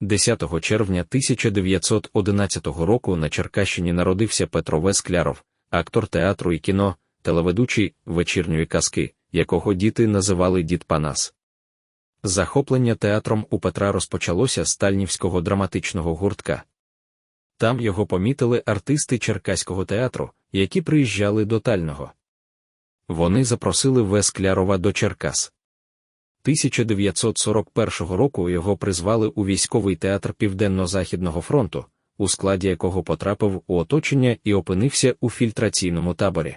10 червня 1911 року на Черкащині народився Петро В. Скляров, актор театру і кіно, телеведучий вечірньої казки, якого діти називали Дід Панас. Захоплення театром у Петра розпочалося з Тальнівського драматичного гуртка. Там його помітили артисти Черкаського театру, які приїжджали до Тального. Вони запросили В. Склярова до Черкас. 1941 року його призвали у військовий театр Південно-Західного фронту, у складі якого потрапив у оточення і опинився у фільтраційному таборі.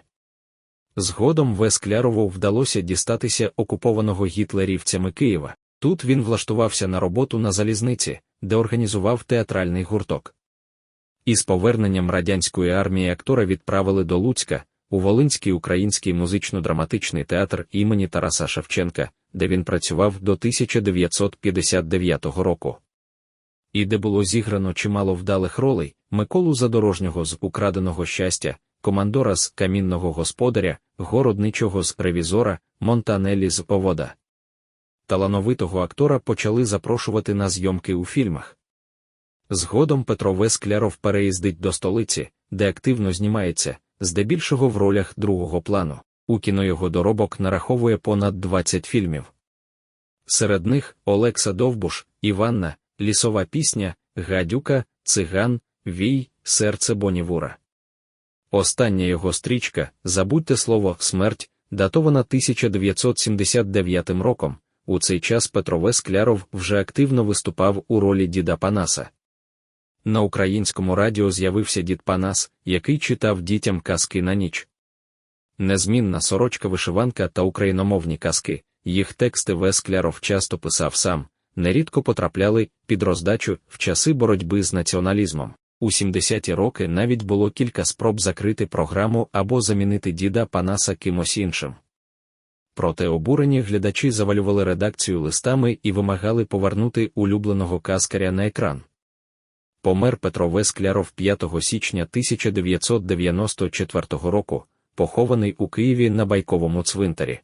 Згодом В. Склярову вдалося дістатися окупованого гітлерівцями Києва. Тут він влаштувався на роботу на залізниці, де організував театральний гурток. Із поверненням радянської армії актора відправили до Луцька, у Волинський український музично-драматичний театр імені Тараса Шевченка, де він працював до 1959 року. І де було зіграно чимало вдалих ролей Миколу Задорожнього з Украденого щастя, командора з камінного господаря, городничого з ревізора, Монтанелі з Повода. Талановитого актора почали запрошувати на зйомки у фільмах. Згодом Петро В. Скляров переїздить до столиці, де активно знімається, здебільшого в ролях другого плану. У кіно його доробок нараховує понад 20 фільмів. Серед них Олекса Довбуш, Іванна, Лісова пісня, Гадюка, Циган, Вій, Серце Бонівура. Остання його стрічка Забудьте слово смерть, датована 1979 роком. У цей час Петро Скляров вже активно виступав у ролі діда Панаса. На українському радіо з'явився дід Панас, який читав дітям казки на ніч. Незмінна сорочка вишиванка та україномовні казки, їх тексти В. Скляров часто писав сам, нерідко потрапляли під роздачу в часи боротьби з націоналізмом. У 70-ті роки навіть було кілька спроб закрити програму або замінити діда Панаса кимось іншим. Проте обурені глядачі завалювали редакцію листами і вимагали повернути улюбленого каскаря на екран. Помер Петро В. Скляров 5 січня 1994 року, похований у Києві на байковому цвинтарі.